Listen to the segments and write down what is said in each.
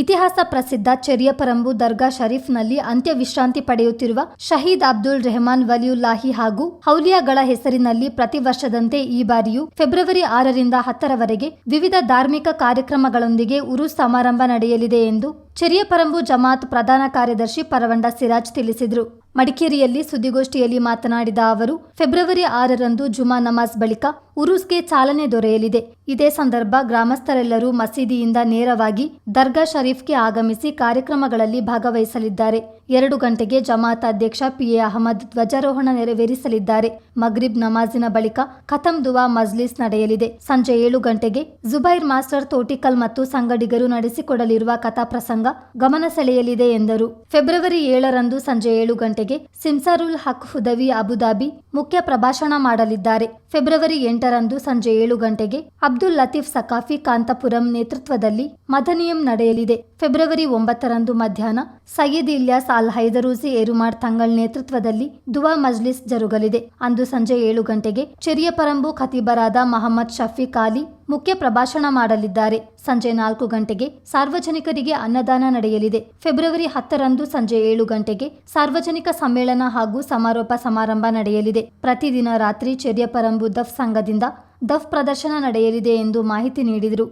ಇತಿಹಾಸ ಪ್ರಸಿದ್ಧ ಚೆರಿಯಪರಂಬು ದರ್ಗಾ ಶರೀಫ್ನಲ್ಲಿ ಅಂತ್ಯ ವಿಶ್ರಾಂತಿ ಪಡೆಯುತ್ತಿರುವ ಶಹೀದ್ ಅಬ್ದುಲ್ ರೆಹಮಾನ್ ವಲಿಯುಲ್ಲಾಹಿ ಹಾಗೂ ಹೌಲಿಯಾಗಳ ಹೆಸರಿನಲ್ಲಿ ಪ್ರತಿ ವರ್ಷದಂತೆ ಈ ಬಾರಿಯೂ ಫೆಬ್ರವರಿ ಆರರಿಂದ ಹತ್ತರವರೆಗೆ ವಿವಿಧ ಧಾರ್ಮಿಕ ಕಾರ್ಯಕ್ರಮಗಳೊಂದಿಗೆ ಉರು ಸಮಾರಂಭ ನಡೆಯಲಿದೆ ಎಂದು ಚೆರಿಯಪರಂಬು ಜಮಾತ್ ಪ್ರಧಾನ ಕಾರ್ಯದರ್ಶಿ ಪರವಂಡ ಸಿರಾಜ್ ತಿಳಿಸಿದರು. ಮಡಿಕೇರಿಯಲ್ಲಿ ಸುದ್ದಿಗೋಷ್ಠಿಯಲ್ಲಿ ಮಾತನಾಡಿದ ಅವರು, ಫೆಬ್ರವರಿ ಆರರಂದು ಜುಮಾ ನಮಾಜ್ ಬಳಿಕ ಉರುಸ್ಗೆ ಚಾಲನೆ ದೊರೆಯಲಿದೆ. ಇದೇ ಸಂದರ್ಭ ಗ್ರಾಮಸ್ಥರೆಲ್ಲರೂ ಮಸೀದಿಯಿಂದ ನೇರವಾಗಿ ದರ್ಗಾ ಶರೀಫ್ಗೆ ಆಗಮಿಸಿ ಕಾರ್ಯಕ್ರಮಗಳಲ್ಲಿ ಭಾಗವಹಿಸಲಿದ್ದಾರೆ. ಎರಡು ಗಂಟೆಗೆ ಜಮಾತ್ ಅಧ್ಯಕ್ಷ ಪಿಎ ಅಹಮದ್ ಧ್ವಜಾರೋಹಣ ನೆರವೇರಿಸಲಿದ್ದಾರೆ. ಮಗ್ರಿಬ್ ನಮಾಜಿನ ಬಳಿಕ ಖತಮ್ ದುವಾ ಮಜ್ಲಿಸ್ ನಡೆಯಲಿದೆ. ಸಂಜೆ ಏಳು ಗಂಟೆಗೆ ಜುಬೈರ್ ಮಾಸ್ಟರ್ ತೋಟಿಕಲ್ ಮತ್ತು ಸಂಗಡಿಗರು ನಡೆಸಿಕೊಡಲಿರುವ ಕಥಾಪ್ರಸಂಗ ಗಮನ ಸೆಳೆಯಲಿದೆ ಎಂದರು. ಫೆಬ್ರವರಿ ಏಳರಂದು ಸಂಜೆ ಏಳು ಗಂಟೆಗೆ ಸಿಮ್ಸಾರುಲ್ ಹಕ್ ಹುದವಿ ಅಬುದಾಬಿ ಮುಖ್ಯ ಪ್ರಭಾಷಣ ಮಾಡಲಿದ್ದಾರೆ. ಫೆಬ್ರವರಿ ಎಂಟರಂದು ಸಂಜೆ ಏಳು ಗಂಟೆಗೆ ಅಬ್ದುಲ್ ಲತೀಫ್ ಸಕಾಫಿ ಕಾಂತಪುರಂ ನೇತೃತ್ವದಲ್ಲಿ ಮದನಿಯಂ ನಡೆಯಲಿದೆ. ಫೆಬ್ರವರಿ ಒಂಬತ್ತರಂದು ಮಧ್ಯಾಹ್ನ ಸಯ್ಯದ್ ಇಲ್ಯಾಸ್ ಅಲ್ ಹೈದರೂಸಿ ಏರುಮಾರ್ ತಂಗಳ್ ನೇತೃತ್ವದಲ್ಲಿ ದುವಾ ಮಜ್ಲಿಸ್ ಜರುಗಲಿದೆ. ಅಂದು ಸಂಜೆ ಏಳು ಗಂಟೆಗೆ ಚೆರಿಯಪರಂಬು ಖತೀಬರಾದ ಮಹಮ್ಮದ್ ಶಫೀಕ್ ಅಲಿ ಮುಖ್ಯ ಪ್ರಭಾಷಣ ಮಾಡಲಿದ್ದಾರೆ. ಸಂಜೆ ನಾಲ್ಕು ಗಂಟೆಗೆ ಸಾರ್ವಜನಿಕರಿಗೆ ಅನ್ನದಾನ ನಡೆಯಲಿದೆ. ಫೆಬ್ರವರಿ ಹತ್ತರಂದು ಸಂಜೆ ಏಳು ಗಂಟೆಗೆ ಸಾರ್ವಜನಿಕ ಸಮ್ಮೇಳನ ಹಾಗೂ ಸಮಾರೋಪ ಸಮಾರಂಭ ನಡೆಯಲಿದೆ. ಪ್ರತಿದಿನ ರಾತ್ರಿ ಚೆರಿಯಪರಂಬು ದಫ್ ಸಂಘದಿಂದ ದಫ್ ಪ್ರದರ್ಶನ ನಡೆಯಲಿದೆ ಎಂದು ಮಾಹಿತಿ ನೀಡಿದರು.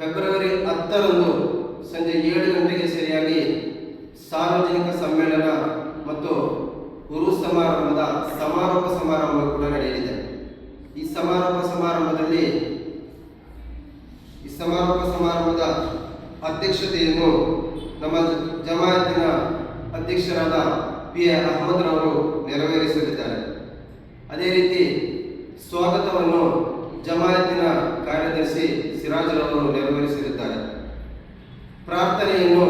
ಫೆಬ್ರವರಿ ಹತ್ತರಂದು ಸಂಜೆ ಏಳು ಗಂಟೆಗೆ ಸರಿಯಾಗಿ ಸಾರ್ವಜನಿಕ ಸಮ್ಮೇಳನ ಮತ್ತು ಗುರು ಸಮಾರಂಭದ ಸಮಾರೋಪ ಸಮಾರಂಭ ಕೂಡ ನಡೆಯಲಿದೆ. ಈ ಸಮಾರೋಪ ಸಮಾರಂಭದಲ್ಲಿ ಈ ಸಮಾರೋಪ ಸಮಾರಂಭದ ಅಧ್ಯಕ್ಷತೆಯನ್ನು ನಮ್ಮ ಜಮಾಯತಿನ ಅಧ್ಯಕ್ಷರಾದ ಪಿ ಎ ಅಹಮದ್ರವರು ನೆರವೇರಿಸಲಿದ್ದಾರೆ. ಅದೇ ರೀತಿ ಸ್ವಾಗತವನ್ನು ಜಮಾಯತಿನ ಕಾರ್ಯದರ್ಶಿ ಸಿರಾಜ್ರವರು ನೆರವೇರಿಸಲಿದ್ದಾರೆ. ಪ್ರಾರ್ಥನೆಯನ್ನು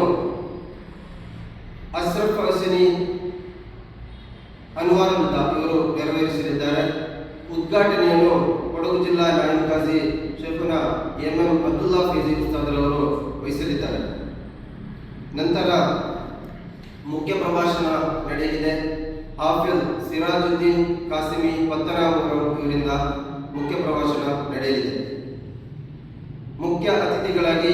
ಅಶ್ರಫ್ ಹಸನಿ ಅನ್ವಾರ್ ಇವರು ನೆರವೇರಿಸಲಿದ್ದಾರೆ. ಉದ್ಘಾಟನೆಯನ್ನು ಕೊಡಗು ಜಿಲ್ಲಾ ನಾಯನ್ ಕಾಜಿ ಶೇಖುನ ಎಂ ಎಂ ಅಬ್ದುಲ್ಲಾ ಫೈಜಿ ಉಸ್ತಾದರವರು ವಹಿಸಲಿದ್ದಾರೆ. ನಂತರ ಮುಖ್ಯ ಪ್ರಭಾಷಣ ನಡೆಯಲಿದೆ. ಹಾಫಿಲ್ ಸಿರಾಜುದ್ದೀನ್ ಕಾಸಿಮಿ ಪತ್ತರಾಮ್ ಇವರಿಂದ ಮುಖ್ಯ ಪ್ರಭಾಷಣ ನಡೆಯಲಿದೆ. ಮುಖ್ಯ ಅತಿಥಿಗಳಾಗಿ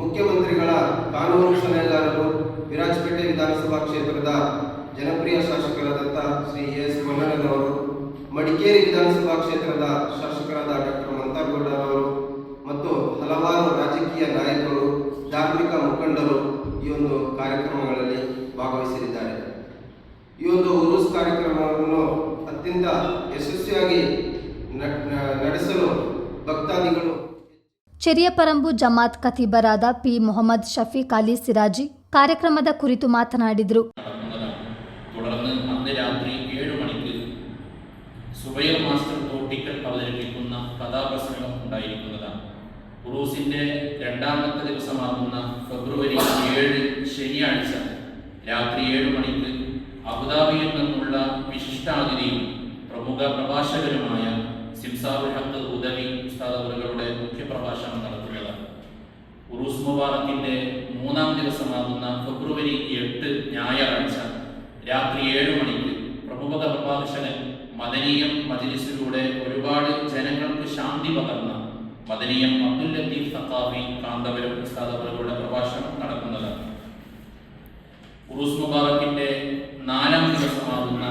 ಮುಖ್ಯಮಂತ್ರಿಗಳ ಕಾನೂನು ಸಲಹೆಗಾರರು ವಿರಾಜಪೇಟೆ ವಿಧಾನಸಭಾ ಕ್ಷೇತ್ರದ ಜನಪ್ರಿಯ ಶಾಸಕರಾದಂಥ ಶ್ರೀ ಎಸ್ ಮನ್ನಣ್ಣನವರು ಮಡಿಕೇರಿ ವಿಧಾನಸಭಾ ಕ್ಷೇತ್ರದ ಶಾಸಕರಾದ ಡಾಕ್ಟರ್ ಮಂತಾಗೌಡರವರು ಮತ್ತು ಹಲವಾರು ರಾಜಕೀಯ ನಾಯಕರು, ಧಾರ್ಮಿಕ ಮುಖಂಡರು ಈ ಒಂದು ಕಾರ್ಯಕ್ರಮಗಳಲ್ಲಿ ಭಾಗವಹಿಸಲಿದ್ದಾರೆ. ಈ ಒಂದು ಉರುಸ್ ಕಾರ್ಯಕ್ರಮವನ್ನು ಅತ್ಯಂತ ಯಶಸ್ವಿಯಾಗಿ ನಡೆಸಲು ಭಕ್ತಾದಿಗಳು ಚೆರಿಯಪರಂಬು ಜಮಾತ್ ಖತೀಬರಾದ ಪಿ ಮೊಹಮ್ಮದ್ ಶಫೀಕ್ ಅಲಿ ಸಿರಾಜಿ ಕಾರ್ಯಕ್ರಮದ ಕುರಿತು ಮಾತನಾಡಿದರು നടക്കുന്നതാണ് തുടർന്ന് അന്ന് രാത്രി ഏഴ് മണിക്ക് സുബൈർ മാസ്റ്റർ തോട്ടിക്കൽ അവതരിപ്പിക്കുന്ന കഥാപ്രസംഗം ഉണ്ടായിരിക്കുന്നതാണ് ഉറൂസിന്റെ രണ്ടാമത്തെ ദിവസമാകുന്ന ഫെബ്രുവരി ഏഴ് ശനിയാഴ്ച രാത്രി ഏഴ് മണിക്ക് അബുദാബിയിൽ നിന്നുള്ള വിശിഷ്ടാതിഥിയും പ്രമുഖ പ്രഭാഷകരുമായ സിംസാറുൽ ഹക്ക് ഉദവി ഉസ്താദ് മുബാറക്കിന്റെ മൂന്നാം ദിവസമാകുന്ന ഫെബ്രുവരി എട്ട് ഞായറാഴ്ച രാത്രി ഏഴ് മണിക്ക് പ്രമുഖ പ്രഭാഷകൻ മദനീയം മജ്ലിസിലൂടെ ഒരുപാട് ജനങ്ങൾക്ക് ശാന്തി പകർന്ന മദനീയം അബ്ദുൽ ലത്തീഫ് സക്കാഫി കാന്തപുരം ഉസ്താദ് പ്രഭാഷണം നടക്കുന്നതാണ് ഉറൂസ് മുബാറക്കിന്റെ നാലാം ദിവസമാകുന്ന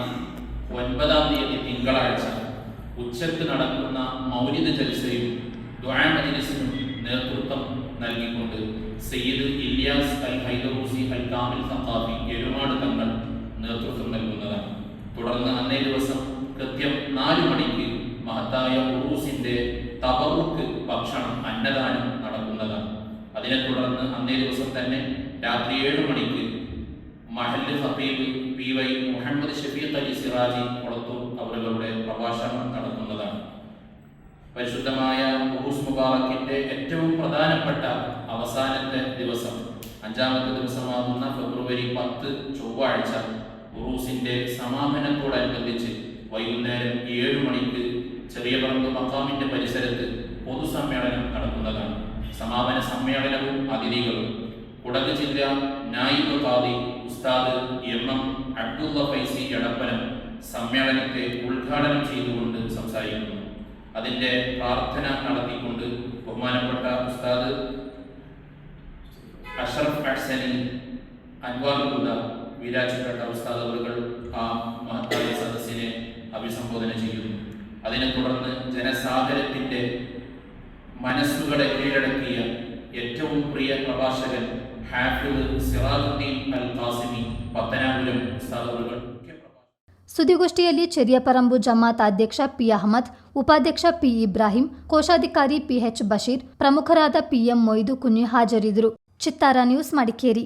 ഒൻപതാം തീയതി തിങ്കളാഴ്ച ഉച്ചയ്ക്ക് നടക്കുന്ന മൗലിദ് ജൽസയും ദ്വാ മജ്ലിസിനും നേതൃത്വം നൽകിക്കൊണ്ട് സയ്യിദ് ഇലിയാസ് അൽ ഹൈദറൂസി അൽ കാമിൽ സഖാഫി എരുമാട് തങ്ങൾ നേതൃത്വം നൽകുന്നതാണ്. തുടർന്ന് അന്നേ ദിവസം കൃത്യം നാല് മണിക്ക് മഹത്തായ ഉറൂസിന്റെ തബറുക്ക് ഭക്ഷണം അന്നദാനം നടക്കുന്നതാണ്. അതിനെ തുടർന്ന് അന്നേ ദിവസം തന്നെ രാത്രി ഏഴ് മണിക്ക് മഹല്ല് ഹബീബ് പി വൈ മുഹമ്മദ് ഷഫീഖ് അലി സിറാജി കൊളത്തൂർ അവരുടെ പ്രഭാഷണം നടക്കുന്നതാണ്. പരിശുദ്ധമായ ഉറൂസ് മുബാറക്കിന്റെ ഏറ്റവും പ്രധാനപ്പെട്ട അവസാനത്തെ ദിവസം. അഞ്ചാമത്തെ ദിവസമാകുന്ന ഫെബ്രുവരി പത്ത് ചൊവ്വാഴ്ച ഉറൂസിന്റെ സമാപനത്തോടനുബന്ധിച്ച് വൈകുന്നേരം ഏഴു മണിക്ക് ചെറിയ പറമ്പ് മക്കാമിന്റെ പരിസരത്ത് പൊതുസമ്മേളനം നടക്കുന്നതാണ്. സമാപന സമ്മേളനവും അതിഥികളും. കുടക് ജില്ല നായിബ് ഖാദി ഉസ്താദ് എം എം അബ്ദുള്ള ഫൈസി എടപ്പനം സമ്മേളനത്തെ ഉദ്ഘാടനം ചെയ്തുകൊണ്ട് സംസാരിക്കുന്നു. അതിന്റെ പ്രാർത്ഥന നടത്തിക്കൊണ്ട് ബഹുമാനപ്പെട്ട ഉസ്താദ് അഷറഫ് അഹ്സനി അൻവാർ കുണ്ട വിരാജപ്പെട്ട ഉസ്താദ് അവറുകൾ ആ മഹത്തായ സദസ്സിനെ അഭിസംബോധന ചെയ്യുന്നു അതിനെ തുടർന്ന് ജനസാഗരത്തിൻ്റെ മനസ്സുകളെ കീഴടക്കിയ ഏറ്റവും പ്രിയ പ്രഭാഷകൻ ഹാഫിദ് സിറാജുദ്ദീൻ അൽ ഖാസിമി പത്തനാപുരം ഉസ്താദ് അവറുകൾ ಸುದ್ದಿಗೋಷ್ಠಿಯಲ್ಲಿ ಚೆರಿಯಪರಂಬು ಜಮಾತ್ ಅಧ್ಯಕ್ಷ ಪಿ ಅಹಮದ್ ಉಪಾಧ್ಯಕ್ಷ ಪಿ ಇಬ್ರಾಹಿಂ ಕೋಶಾಧಿಕಾರಿ ಪಿಎಚ್ ಬಶೀರ್ ಪ್ರಮುಖರಾದ ಪಿಎಂ ಮೊಯ್ದು ಕುನ್ನಿ ಹಾಜರಿದ್ದರು ಚಿತ್ತಾರ ನ್ಯೂಸ್ ಮಡಿಕೇರಿ.